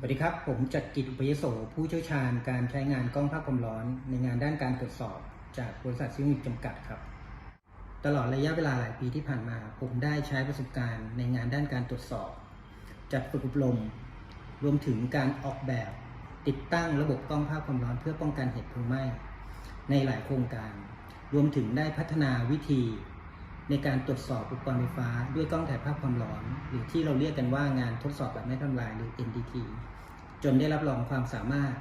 สวัสดีครับ ผมจักรกิจอุปยโส ผู้เชี่ยวชาญการใช้งานกล้องภาพความร้อน ในงานด้านการตรวจสอบจากบริษัทซิวนิกจำกัดครับ ตลอดระยะเวลาหลายปีที่ผ่านมา ผมได้ใช้ประสบการณ์ในงานด้านการตรวจสอบ จัดฝึกอบรม รวมถึงการออกแบบ ติดตั้งระบบกล้องภาพความร้อน เพื่อป้องกันเหตุเพลิงไหม้ในหลายโครงการ รวมถึงได้พัฒนาวิธี ในการตรวจสอบอุปกรณ์ไฟฟ้าด้วยกล้องถ่ายภาพความร้อน หรือที่เราเรียกกันว่างานทดสอบแบบไม่ทำลายหรือ NDT จนได้รับรองความสามารถ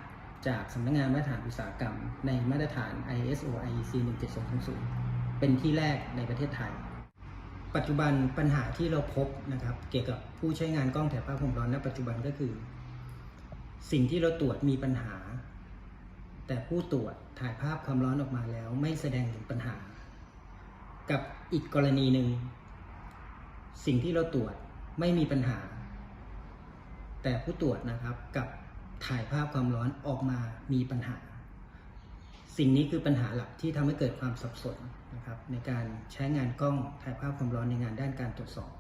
จากสำนักงานมาตรฐานอุตสาหกรรม ในมาตรฐาน ISO IEC 17200เป็นที่แรกในประเทศไทย ปัจจุบันปัญหาที่เราพบนะครับ เกี่ยวกับผู้ใช้งานกล้องถ่ายภาพความร้อนณปัจจุบันก็คือ สิ่งที่เราตรวจมีปัญหา แต่ผู้ตรวจถ่ายภาพความร้อนออกมาแล้วไม่แสดงถึงปัญหา กับอีกกรณีหนึ่ง สิ่งที่เราตรวจไม่มีปัญหา แต่ผู้ตรวจนะครับกับถ่ายภาพความร้อนออกมามีปัญหา สิ่งนี้คือปัญหาหลักที่ทำให้เกิดความสับสนนะครับในการใช้งานกล้องถ่ายภาพความร้อนในงานด้านการตรวจสอบ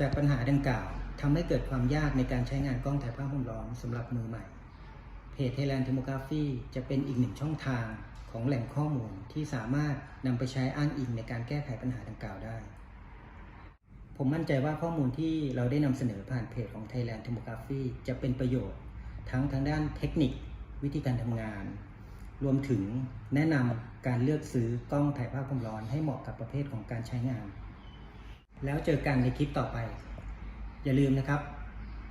จากปัญหาดังกล่าวทำให้เกิดความยากในการใช้งานกล้องถ่ายภาพความร้อนสำหรับมือใหม่เพจ Thailand Thermography จะเป็นอีกหนึ่งช่องทาง ของแหล่งข้อมูลที่สามารถนำไปใช้อ้างอิงในการแก้ไขปัญหาดังกล่าวได้ ผมมั่นใจว่าข้อมูลที่เราได้นำเสนอผ่านเพจของ Thailand Thermography จะเป็นประโยชน์ ทั้งทางด้านเทคนิค วิธีการทำงาน รวมถึงแนะนำการเลือกซื้อกล้องถ่ายภาพความร้อนให้เหมาะกับประเภทของการใช้งาน แล้วเจอกันในคลิปต่อไป อย่าลืมนะครับ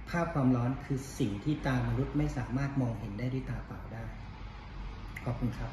ภาพความร้อนคือสิ่งที่ตามนุษย์ไม่สามารถมองเห็นได้ด้วยตาเปล่าได้ ขอบคุณครับ